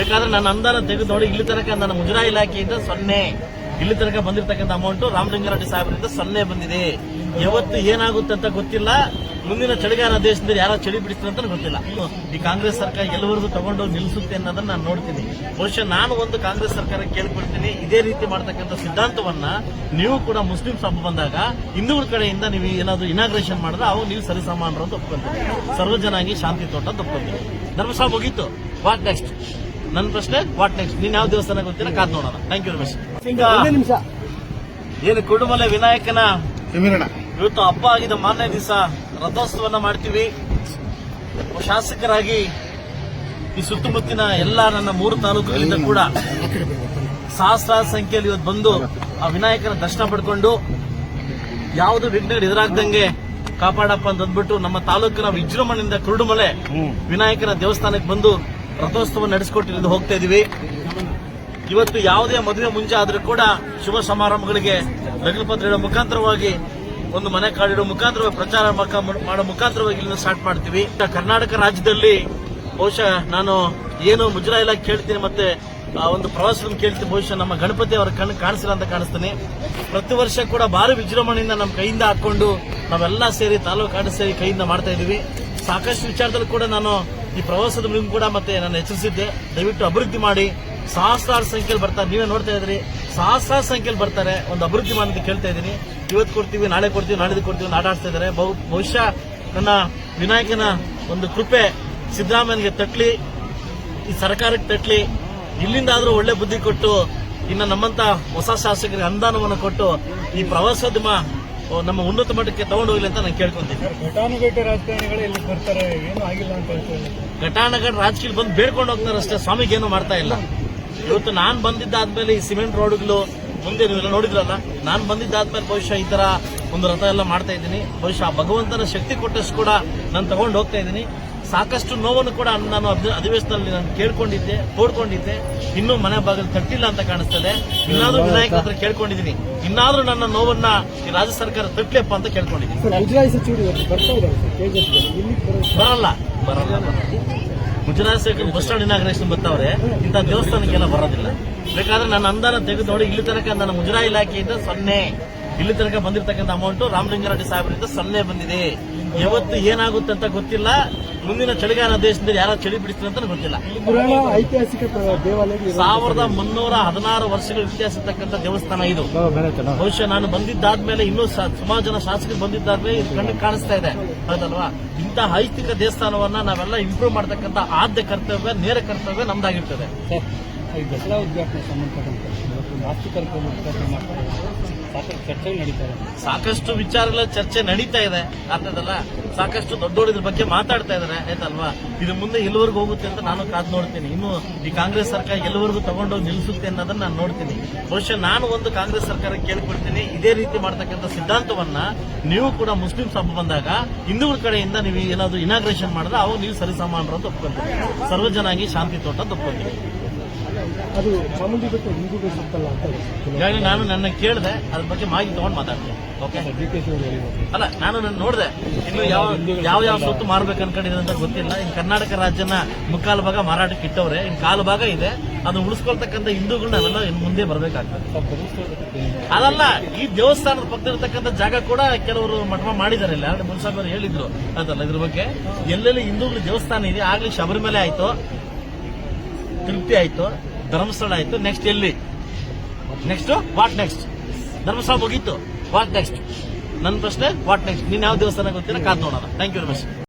ಬೇಕಾದ್ರೆ ನನ್ನ ಅನುದಾನ ತೆಗೆದು ನೋಡಿ ಇಲ್ಲಿ ತನಕ ನನ್ನ ಮುಜರಾಯಿ ಇಲಾಖೆಯಿಂದ ಸೊನ್ನೆ. ಇಲ್ಲಿ ತನಕ ಬಂದಿರತಕ್ಕಂಥ ಅಮೌಂಟ್ ರಾಮಲಿಂಗಾರೆಡ್ಡಿ ಸಾಹೇಬರಿಂದ ಸೊನ್ನೆ ಬಂದಿದೆ. ಯಾವತ್ತು ಏನಾಗುತ್ತೆ ಅಂತ ಗೊತ್ತಿಲ್ಲ. ಮುಂದಿನ ಚಳಿಗಾಲ ದೇಶದಲ್ಲಿ ಯಾರೋ ಚಳಿ ಬಿಡಿಸ್ತಾರೆ ಅಂತ ಗೊತ್ತಿಲ್ಲ. ಈ ಕಾಂಗ್ರೆಸ್ ಸರ್ಕಾರ ಎಲ್ಲವರೆಗೂ ತಗೊಂಡು ನಿಲ್ಲಿಸುತ್ತೆ ಅನ್ನೋದನ್ನ ನಾನು ನೋಡ್ತೀನಿ. ಬಹುಶಃ ನಾನು ಒಂದು ಕಾಂಗ್ರೆಸ್ ಸರ್ಕಾರ ಕೇಳ್ಕೊಡ್ತೀನಿ ಇದೇ ರೀತಿ ಮಾಡ್ತಕ್ಕಂಥ ಸಿದ್ಧಾಂತವನ್ನ ನೀವು ಕೂಡ ಮುಸ್ಲಿಂ ಸಭ ಬಂದಾಗ ಹಿಂದೂಗಳ ಕಡೆಯಿಂದ ನೀವು ಏನಾದ್ರು ಇನಾಗ್ರೇಷನ್ ಮಾಡಿದ್ರೆ ಅವು ನೀವು ಸರಿಸಮಾನರು ಅಂತ ಒಪ್ಕೊಂತೀವಿ ಸರ್ವಜನಾಗಿ ಶಾಂತಿ ತೋಟ ಅಂತ ಒಪ್ಕೊಂತೀವಿ ಧರ್ಮಸಭಾ ಮುಗೀತು. ವಾಟ್ ನೆಕ್ಸ್ಟ್ ನನ್ನ ಪ್ರಶ್ನೆ ವಾಟ್ ನೆಕ್ಸ್ಟ್ ನೀನ್ ಯಾವ ದೇವಸ್ಥಾನ ಗೊತ್ತಿಲ್ಲ ಕಾದ್ ನೋಡೋಣ. ಥ್ಯಾಂಕ್ ಯು ರಮೇಶ್ ಈಗ ನಿಮಿಷ. ಏನು ಕುಡುಮಲೆ ವಿನಾಯಕನ ಇವತ್ತು ಹಬ್ಬ ಆಗಿದ. ಮಾರನೇ ದಿವಸ ರಥೋತ್ಸವನ ಮಾಡ್ತೀವಿ. ಶಾಸಕರಾಗಿ ಈ ಸುತ್ತಮುತ್ತಿನ ಎಲ್ಲ ನನ್ನ ಮೂರು ತಾಲೂಕುಗಳಿಂದ ಕೂಡ ಸಹಸ್ರಾರು ಸಂಖ್ಯೆಯಲ್ಲಿ ಇವತ್ತು ಬಂದು ಆ ವಿನಾಯಕನ ದರ್ಶನ ಪಡ್ಕೊಂಡು ಯಾವುದು ವಿಘ್ನಗಳು ಎದುರಾಗ್ದಂಗೆ ಕಾಪಾಡಪ್ಪ ಅಂತ ಅಂದ್ಬಿಟ್ಟು ನಮ್ಮ ತಾಲೂಕಿನ ವಿಜೃಂಭಣೆಯಿಂದ ಕುರುಡುಮಲೆ ವಿನಾಯಕನ ದೇವಸ್ಥಾನಕ್ಕೆ ಬಂದು ರಥೋತ್ಸವ ನಡೆಸಿಕೊಟ್ಟಿದ್ದು ಹೋಗ್ತಾ ಇದೀವಿ. ಇವತ್ತು ಯಾವುದೇ ಮದುವೆ ಮುಂಚೆ ಆದರೂ ಕೂಡ ಶುಭ ಸಮಾರಂಭಗಳಿಗೆ ಲಗ್ನಪತ್ರ ಇಡೋ ಮುಖಾಂತರವಾಗಿ ಒಂದು ಮನೆ ಕಾಡಿಡೋ ಮುಖಾಂತರವಾಗಿ ಪ್ರಚಾರ ಮಾಡೋ ಮುಖಾಂತರವಾಗಿ ಇಲ್ಲಿಂದ ಸ್ಟಾರ್ಟ್ ಮಾಡ್ತೀವಿ. ಕರ್ನಾಟಕ ರಾಜ್ಯದಲ್ಲಿ ಬಹುಶಃ ನಾನು ಏನು ಮುಜರಾಯಿ ಇಲಾಖೆ ಕೇಳ್ತೀನಿ ಮತ್ತೆ ಒಂದು ಪ್ರವಾಸವನ್ನು ಕೇಳ್ತೀನಿ. ಬಹುಶಃ ನಮ್ಮ ಗಣಪತಿ ಅವರ ಕಣ್ಣು ಕಾಣಿಸಿಲ್ಲ ಅಂತ ಕಾಣಿಸ್ತೀನಿ. ಪ್ರತಿ ವರ್ಷ ಕೂಡ ಭಾರಿ ವಿಜೃಂಭಣೆಯಿಂದ ನಮ್ಮ ಕೈಯಿಂದ ಹಾಕೊಂಡು ನಾವೆಲ್ಲ ಸೇರಿ ತಾಲೂಕು ಆಡ ಸೇರಿ ಕೈಯಿಂದ ಮಾಡ್ತಾ ಇದೀವಿ. ಸಾಕಷ್ಟು ವಿಚಾರದಲ್ಲಿ ಕೂಡ ನಾನು ಈ ಪ್ರವಾಸದ ಮೂಲಕ ಕೂಡ ಮತ್ತೆ ನಾನು ಎಚ್ಚರಿಸಿದ್ದೆ. ದಯವಿಟ್ಟು ಅಭಿವೃದ್ಧಿ ಮಾಡಿ. ಸಹಸ್ರಾರು ಸಂಖ್ಯೆಯಲ್ಲಿ ಬರ್ತಾರೆ ನೀವೇ ನೋಡ್ತಾ ಇದ್ರಿ ಸಹಸ್ರಾರು ಸಂಖ್ಯೆಯಲ್ಲಿ ಬರ್ತಾರೆ. ಒಂದು ಅಭಿವೃದ್ಧಿ ಮಾಡಿ ಅಂತ ಕೇಳ್ತಾ ಇದ್ದೀನಿ. ಇವತ್ತು ಕೊಡ್ತೀವಿ, ನಾಳೆ ಕೊಡ್ತೀವಿ ನಾಳೆ ಕೊಡ್ತೀವಿ ನಾಡಾಡ್ತಾ ಇದ್ದಾರೆ. ಬಹು- ಬಹುಶಃ ನನ್ನ ವಿನಾಯಕನ ಒಂದು ಕೃಪೆ ಸಿದ್ದರಾಮಯ್ಯನಿಗೆ ತಟ್ಲಿ, ಈ ಸರ್ಕಾರಕ್ಕೆ ತಟ್ಲಿ. ಇಲ್ಲಿಂದಾದ್ರೂ ಒಳ್ಳೆ ಬುದ್ಧಿ ಕೊಟ್ಟು, ಇನ್ನು ನಮ್ಮಂತ ಹೊಸ ಶಾಸಕರಿಗೆ ಅನುದಾನವನ್ನು ಕೊಟ್ಟು, ಈ ಪ್ರವಾಸೋದ್ಯಮ ನಮ್ಮ ಉನ್ನತ ಮಟ್ಟಕ್ಕೆ ತಗೊಂಡು ಹೋಗ್ಲಿ ಅಂತ ನಾನು ಕೇಳ್ಕೊಂತೀನಿ. ಘಟಾನುಘಟಿ ರಾಜಕಾರಣಿಗಳು ಇಲ್ಲಿ ಬರ್ತಾರೆ ಏನೂ ಆಗಿಲ್ಲ ಅಂತ ಹೇಳ್ತಾರೆ ಘಟಾನಘಟ ರಾಜಕೀಯ ಬಂದು ಬೇಡ್ಕೊಂಡು ಹೋಗ್ತಾರೆ ಅಷ್ಟೇ ಸ್ವಾಮಿಗೆ ಏನು ಮಾಡ್ತಾ ಇಲ್ಲ. ಇವತ್ತು ನಾನ್ ಬಂದಿದ್ದಾದ್ಮೇಲೆ ಈ ಸಿಮೆಂಟ್ ರೋಡ್ಗಳು ಮುಂದೆ ನೀವೆಲ್ಲ ನೋಡಿದ್ರಲ್ಲ ನಾನ್ ಬಂದಿದ್ದಾದ್ಮೇಲೆ ಬಹುಶಃ ಈ ತರ ಒಂದು ರಥ ಎಲ್ಲ ಮಾಡ್ತಾ ಇದ್ದೀನಿ. ಬಹುಶಃ ಆ ಭಗವಂತನ ಶಕ್ತಿ ಕೊಟ್ಟಷ್ಟು ಕೂಡ ನಾನು ತಗೊಂಡು ಹೋಗ್ತಾ ಇದ್ದೀನಿ. ಸಾಕಷ್ಟು ನೋವನ್ನು ಕೂಡ ನಾನು ಅಧಿ- ಅಧಿವೇಶನದಲ್ಲಿ ನಾನು ಕೇಳ್ಕೊಂಡಿದ್ದೆ ತೋಡ್ಕೊಂಡಿದ್ದೆ. ಇನ್ನೂ ಮನೆ ಬಾಗಿಲು ತಟ್ಟಿಲ್ಲ ಅಂತ ಕಾಣಿಸ್ತದೆ. ಇನ್ನಾದ್ರೂ ವಿನಾಯಕ ಹತ್ರ ಕೇಳ್ಕೊಂಡಿದ್ದೀನಿ. ಇನ್ನಾದ್ರೂ ನನ್ನ ನೋವನ್ನ ಈ ರಾಜ್ಯ ಸರ್ಕಾರ ತಟ್ಲಿಯಪ್ಪ ಅಂತ ಕೇಳ್ಕೊಂಡಿದ್ದೀನಿ. ಬರಲ್ಲ. ಬರಲ್ಲ ಗುಜರಾತ್ ಸರ್ಕಾರ ಬಸ್ ಸ್ಟಾಂಡ್ ಇನಾಗ್ರೇಷನ್ ಬರ್ತಾವ್ರೆ ಇಂಥ ದೇವಸ್ಥಾನಕ್ಕೆಲ್ಲ ಬರೋದಿಲ್ಲ. ಬೇಕಾದ್ರೆ ನನ್ನ ಅಂದಾನ ತೆಗೆದು ನೋಡಿ ಇಲ್ಲಿ ತನಕ ನನ್ನ ಮುಜರಾಯಿ ಇಲಾಖೆಯಿಂದ ಸೊನ್ನೆ. ಇಲ್ಲಿ ತನಕ ಬಂದಿರತಕ್ಕಂಥ ಅಮೌಂಟ್ ರಾಮಲಿಂಗಾರೆಡ್ಡಿ ಸಾಹೇಬರಿಂದ ಸೊನ್ನೆ ಬಂದಿದೆ. ಯಾವತ್ತು ಏನಾಗುತ್ತೆ ಅಂತ ಗೊತ್ತಿಲ್ಲ. ಮುಂದಿನ ಚಳಿಗಾಲ ದೇಶದಲ್ಲಿ ಯಾರು ಚಳಿ ಬಿಡಿಸ್ತಾರೆ ಅಂತ ಗೊತ್ತಿಲ್ಲ. ಐತಿಹಾಸಿಕ. ಸಾವಿರದ ಮುನ್ನೂರ ಹದಿನಾರು ವರ್ಷಗಳ ಇತಿಹಾಸ ಇರ್ತಕ್ಕಂಥ ದೇವಸ್ಥಾನ ಇದು. ಬಹುಶಃ ನಾನು ಬಂದಿದ್ದಾದ್ಮೇಲೆ ಇನ್ನೂ ಸುಮಾರು ಜನ ಶಾಸಕರು ಬಂದಿದ್ದಾದ್ಮೇಲೆ ಇದು ಕಣ್ಣಿಗೆ ಕಾಣಿಸ್ತಾ ಇದೆ. ಹೌದಲ್ವಾ? ಇಂತಹ ಐತಿಕ ದೇವಸ್ಥಾನವನ್ನ ನಾವೆಲ್ಲ ಇಂಪ್ರೂವ್ ಮಾಡ್ತಕ್ಕಂಥ ಆದ್ಯ ಕರ್ತವ್ಯ ನೇರ ಕರ್ತವ್ಯ ನಮ್ದಾಗಿರ್ತದೆ. ಈ ದಸರಾ ಉದ್ಘಾಟನೆ ಸಂಬಂಧಪಟ್ಟಂತೆ ನಾಸ್ತಿಕರ ಉದ್ಘಾಟನೆ ಮಾಡ್ತಾರೆ. ಸಾಕಷ್ಟು ವಿಚಾರಗಳ ಚರ್ಚೆ ನಡೀತಾ ಇದೆ. ಆಗ್ತದಲ್ಲ? ಸಾಕಷ್ಟು ದೊಡ್ಡೋರಿದ್ರ ಬಗ್ಗೆ ಮಾತಾಡ್ತಾ ಇದಾರೆ, ಆಯ್ತಲ್ವಾ? ಇದು ಮುಂದೆ ಎಲ್ಲಿವರೆಗೂ ಹೋಗುತ್ತೆ ಅಂತ ನಾನು ಕಾದ್ ನೋಡ್ತೀನಿ. ಇನ್ನು ಈ ಕಾಂಗ್ರೆಸ್ ಸರ್ಕಾರ ಎಲ್ಲಿವರೆಗೂ ತಗೊಂಡೋಗಿ ನಿಲ್ಲಿಸುತ್ತೆ ಅನ್ನೋದನ್ನ ನಾನು ನೋಡ್ತೀನಿ. ಬಹುಶಃ ನಾನು ಒಂದು ಕಾಂಗ್ರೆಸ್ ಸರ್ಕಾರ ಕೇಳ್ಕೊಡ್ತೀನಿ ಇದೇ ರೀತಿ ಮಾಡ್ತಕ್ಕಂಥ ಸಿದ್ಧಾಂತವನ್ನ ನೀವು ಕೂಡ ಮುಸ್ಲಿಂ ಸಭೆ ಬಂದಾಗ ಹಿಂದೂಗಳ ಕಡೆಯಿಂದ ನೀವು ಏನಾದ್ರು ಇನಾಗ್ರೇಷನ್ ಮಾಡಿದ್ರೆ ಅವಾಗ ನೀವು ಸರಿಸಮಾನರು ಅಂತ ಒಪ್ಕೊಂತೀವಿ ಸರ್ವಜನಾಗಿ ಶಾಂತಿ ತೋಟ ಅಂತ ಒಪ್ಕೊಂತೀವಿ ಅದು ಚಾಮುಂಡಿ ಬೆಟ್ಟ ಹಿಂದೂಗಳು ಸುತ್ತಲ್ಲ ಅಂತ ನಾನು ನನ್ನ ಕೇಳಿದೆ ಅದ್ರ ಬಗ್ಗೆ ಮಾಹಿತಿ ತಗೊಂಡು ಮಾತಾಡ್ತೀನಿ. ಓಕೆ ಡಿ ಕೆ ಅಲ್ಲ ನಾನು ನನ್ನ ನೋಡಿದೆ ಇನ್ನು ಯಾವ ಯಾವ ಯಾವ ಸೊತ್ತು ಮಾರ್ಬೇಕು ಅನ್ಕೊಂಡಿದೆ ಅಂತ ಗೊತ್ತಿಲ್ಲ. ಇನ್ನು ಕರ್ನಾಟಕ ರಾಜ್ಯನ ಮುಕ್ಕಾಲು ಭಾಗ ಮಾರಾಟಕ್ಕೆ ಇಟ್ಟವ್ರೆ. ಇನ್ ಕಾಲು ಭಾಗ ಇದೆ. ಅದನ್ನ ಉಳಿಸ್ಕೊಳ್ತಕ್ಕಂಥ ಹಿಂದೂಗಳು ಅವೆಲ್ಲ ಇನ್ನು ಮುಂದೆ ಬರಬೇಕಾಗ್ತದೆ. ಅದಲ್ಲ ಈ ದೇವಸ್ಥಾನದ ಪಕ್ಕದಲ್ಲಿರ್ತಕ್ಕಂಥ ಜಾಗ ಕೂಡ ಕೆಲವರು ಮಠ ಮಾಡಿದ್ದಾರೆ. ಇಲ್ಲ ಯಾರು ಮುನ್ಸಾಬ್ ಅವರು ಹೇಳಿದ್ರು ಅದಲ್ಲ ಇದ್ರ ಬಗ್ಗೆ. ಎಲ್ಲೆಲ್ಲಿ ಹಿಂದೂಗಳ ದೇವಸ್ಥಾನ ಇದೆ ಆಗ್ಲಿ ಶಬರಿಮಲೆ ಆಯ್ತು ತೃಪ್ತಿ ಆಯ್ತು ಧರ್ಮಸ್ಥಳ ಆಯ್ತು ನೆಕ್ಸ್ಟ್ ಎಲ್ಲಿ? ನೆಕ್ಸ್ಟ್ ವಾಟ್ ನೆಕ್ಸ್ಟ್ ಧರ್ಮಸ್ಥಳ ಮುಗೀತು ವಾಟ್ ನೆಕ್ಸ್ಟ್ ನನ್ನ ಪ್ರಶ್ನೆ ವಾಟ್ ನೆಕ್ಸ್ಟ್ ನೀನ್ ಯಾವ ದೇವಸ್ಥಾನ ಗೊತ್ತಿಲ್ಲ, ಕಾದ್ ನೋಡೋಣ. Thank you Ramesh